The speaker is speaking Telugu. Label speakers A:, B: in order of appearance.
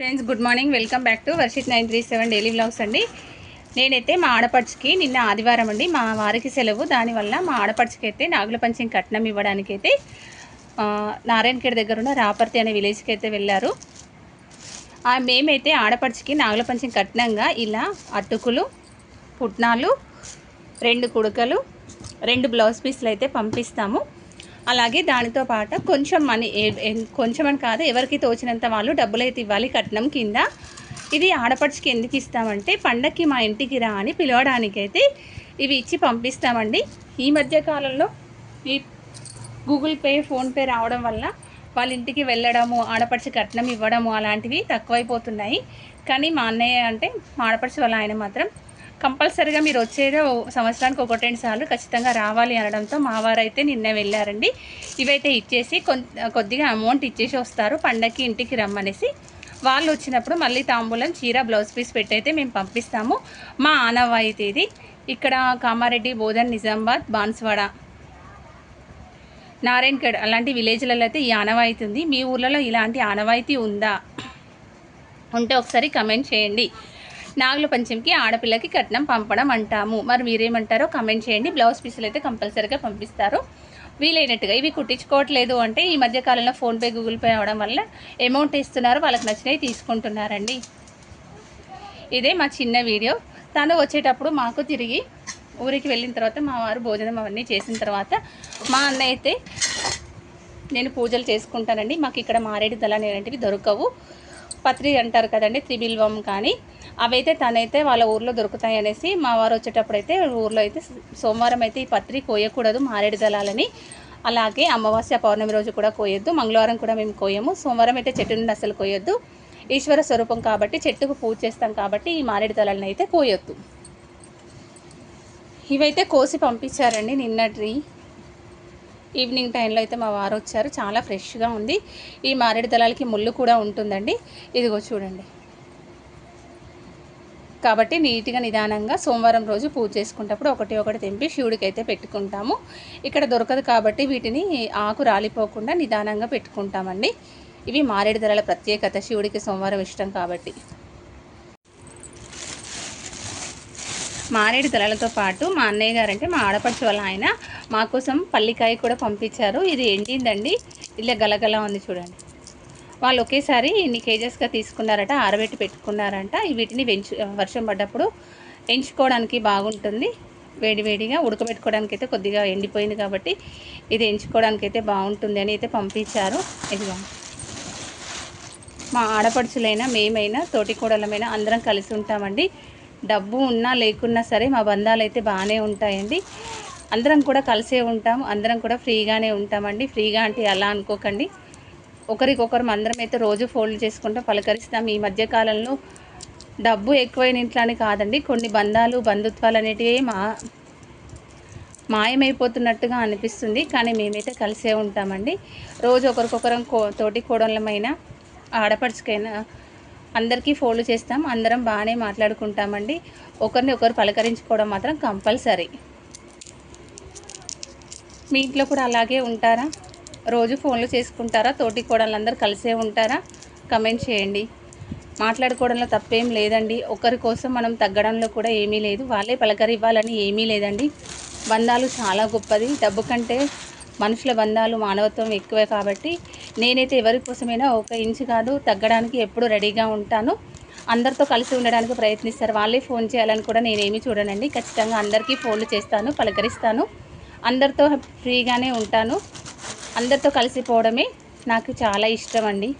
A: Friends good morning. Welcome back to Varshith nine three seven daily vlogs అండి. నేనైతే మా ఆడపడుచుకి నిన్న ఆదివారం అండి మా వారికి సెలవు. దానివల్ల మా ఆడపడుచుకి అయితే నాగుల పంచం కట్నం ఇవ్వడానికి అయితే నారాయణఖేడ్ దగ్గర ఉన్న రాపర్తి అనే విలేజ్కి అయితే వెళ్ళారు. మేమైతే ఆడపడుచుకి నాగుల పంచం కట్నంగా ఇలా అటుకులు పుట్నాలు రెండు కుడకలు రెండు బ్లౌజ్ పీస్లు అయితే పంపిస్తాము. అలాగే దానితో పాటు కొంచెం మనీ ఏ- కొంచెం అని కాదు ఎవరికి తోచినంత వాళ్ళు డబ్బులు అయితే ఇవ్వాలి కట్నం కింద. ఇది ఆడపడుచుకి ఎందుకు ఇస్తామంటే పండక్కి మా ఇంటికి రా అని పిలవడానికైతే ఇవి ఇచ్చి పంపిస్తామండి. ఈ మధ్య కాలంలో ఈ గూగుల్ పే ఫోన్పే రావడం వల్ల వాళ్ళ ఇంటికి వెళ్ళడము ఆడపడిచి కట్నం ఇవ్వడము అలాంటివి తక్కువైపోతున్నాయి. కానీ మా అన్నయ్య అంటే మా ఆడపడిచి వాళ్ళ ఆయన మాత్రం కంపల్సరీగా మీరు వచ్చేదో సంవత్సరానికి ఒకటి రెండు సార్లు ఖచ్చితంగా రావాలి అనడంతో మా వారైతే నిన్న వెళ్ళారండి. ఇవైతే ఇచ్చేసి కొద్దిగా అమౌంట్ ఇచ్చేసి వస్తారు పండక్కి ఇంటికి రమ్మనేసి. వాళ్ళు వచ్చినప్పుడు మళ్ళీ తాంబూలం చీర బ్లౌజ్ పీస్ పెట్టి అయితే మేము పంపిస్తాము. మా ఆనవాయితీ ఇది ఇక్కడ కామారెడ్డి బోధన్ నిజామాబాద్ బాన్స్వాడ నారాయణగఢ్ అలాంటి విలేజ్లలో అయితే ఈ ఆనవాయితీ ఉంది. మీ ఊర్లలో ఇలాంటి ఆనవాయితీ ఉందా? ఉంటే ఒకసారి కమెంట్ చేయండి. నాగుల పంచమికి ఆడపిల్లకి కట్నం పంపడం అంటాము. మరి మీరేమంటారో కమెంట్ చేయండి. బ్లౌజ్ పీసులు అయితే కంపల్సరీగా పంపిస్తారు. వీలైనట్టుగా ఇవి కుట్టించుకోవట్లేదు అంటే ఈ మధ్యకాలంలో ఫోన్పే గూగుల్ పే అవడం వల్ల అమౌంట్ ఇస్తున్నారు. వాళ్ళకి నచ్చినవి తీసుకుంటున్నారండి. ఇదే మా చిన్న వీడియో. తను వచ్చేటప్పుడు మాకు తిరిగి ఊరికి వెళ్ళిన తర్వాత మా వారు భోజనం అవన్నీ చేసిన తర్వాత మా అన్న అయితే నేను పూజలు చేసుకుంటానండి. మాకు ఇక్కడ మారేడు దళాలు అనేటివి దొరకవు. పత్రి అంటారు కదండి త్రిబిల్వం కానీ అవైతే తనైతే వాళ్ళ ఊర్లో దొరుకుతాయి అనేసి మా వారు వచ్చేటప్పుడు అయితే ఊర్లో అయితే సోమవారం అయితే ఈ పత్రి కోయకూడదు మారేడు దళాలని. అలాగే అమావాస్య పౌర్ణమి రోజు కూడా కోయొద్దు మంగళవారం కూడా మేము కోయము. సోమవారం అయితే చెట్టు నుండి అసలు కోయొద్దు. ఈశ్వర స్వరూపం కాబట్టి చెట్టుకు పూజ చేస్తాం కాబట్టి ఈ మారేడు దళాలను అయితే కోయొద్దు. ఇవైతే కోసి పంపించారండి నిన్నటి ఈవినింగ్ టైంలో అయితే మా వారు వచ్చారు. చాలా ఫ్రెష్గా ఉంది. ఈ మారేడు దళాలకి ముళ్ళు కూడా ఉంటుందండి. ఇదిగో చూడండి. కాబట్టి నీట్గా నిదానంగా సోమవారం రోజు పూజ చేసుకునేటప్పుడు ఒకటి ఒకటి తెంపి శివుడికి అయితే పెట్టుకుంటాము. ఇక్కడ దొరకదు కాబట్టి వీటిని ఆకు రాలిపోకుండా నిదానంగా పెట్టుకుంటామండి. ఇవి మారేడు ధరల ప్రత్యేకత శివుడికి సోమవారం ఇష్టం కాబట్టి. మారేడు దళాలతో పాటు మా అన్నయ్య గారు అంటే మా ఆడపడుచు వాళ్ళ ఆయన మా కోసం పల్లికాయ కూడా పంపించారు. ఇది ఎండిందండి. ఇలా గలగల ఉంది చూడండి. వాళ్ళు ఒకేసారి ఇన్ని కేజెస్గా తీసుకున్నారట ఆరబెట్టి పెట్టుకున్నారంట. వీటిని వెంచు వర్షం పడ్డప్పుడు ఎంచుకోవడానికి బాగుంటుంది. వేడివేడిగా ఉడకబెట్టుకోవడానికి అయితే కొద్దిగా ఎండిపోయింది కాబట్టి ఇది ఎంచుకోవడానికి అయితే బాగుంటుంది అని అయితే పంపించారు. ఇదిగో. మా ఆడపడుచులైనా మేమైనా తోటికూడలమైనా అందరం కలిసి ఉంటామండి. డబ్బు ఉన్నా లేకున్నా సరే మా బంధాలు అయితే బాగానే ఉంటాయండి. అందరం కూడా కలిసే ఉంటాం అందరం కూడా ఫ్రీగానే ఉంటామండి. ఫ్రీగా అంటే అలా అనుకోకండి. ఒకరికొకరు అందరం అయితే రోజు ఫోల్డ్ చేసుకుంటూ పలకరిస్తాం. ఈ మధ్య కాలంలో డబ్బు ఎక్కువైన ఇంట్లోనే కాదండి. కొన్ని బంధాలు బంధుత్వాలు అనేటివి మా మాయమైపోతున్నట్టుగా అనిపిస్తుంది. కానీ మేమైతే కలిసే ఉంటామండి. రోజు ఒకరికొకరం కో తోటి కోడళ్ళమైన ఆడపడుచుకైనా అందరికీ ఫోన్లు చేస్తాం. అందరం బాగానే మాట్లాడుకుంటామండి. ఒకరిని ఒకరు పలకరించుకోవడం మాత్రం కంపల్సరీ. మీ ఇంట్లో కూడా అలాగే ఉంటారా? రోజు ఫోన్లు చేసుకుంటారా? తోటి కోడళ్ళందరూ కలిసే ఉంటారా? కమెంట్ చేయండి. మాట్లాడుకోవడంలో తప్పేం లేదండి. ఒకరి కోసం మనం తగ్గడంలో కూడా ఏమీ లేదు. వాళ్ళే పలకరివ్వాలని ఏమీ లేదండి. బంధాలు చాలా గొప్పది. డబ్బు కంటే మనుషుల బంధాలు మానవత్వం ఎక్కువే కాబట్టి నేనైతే ఎవరి కోసమైనా ఒక ఇంచు కాదు తగ్గడానికి ఎప్పుడు రెడీగా ఉంటాను. అందరితో కలిసి ఉండడానికి ప్రయత్నిస్తారు. వాళ్ళే ఫోన్ చేయాలని కూడా నేనేమి చూడనండి. ఖచ్చితంగా అందరికీ ఫోన్లు చేస్తాను పలకరిస్తాను. అందరితో ఫ్రీగానే ఉంటాను. అందరితో కలిసిపోవడమే నాకు చాలా ఇష్టం అండి.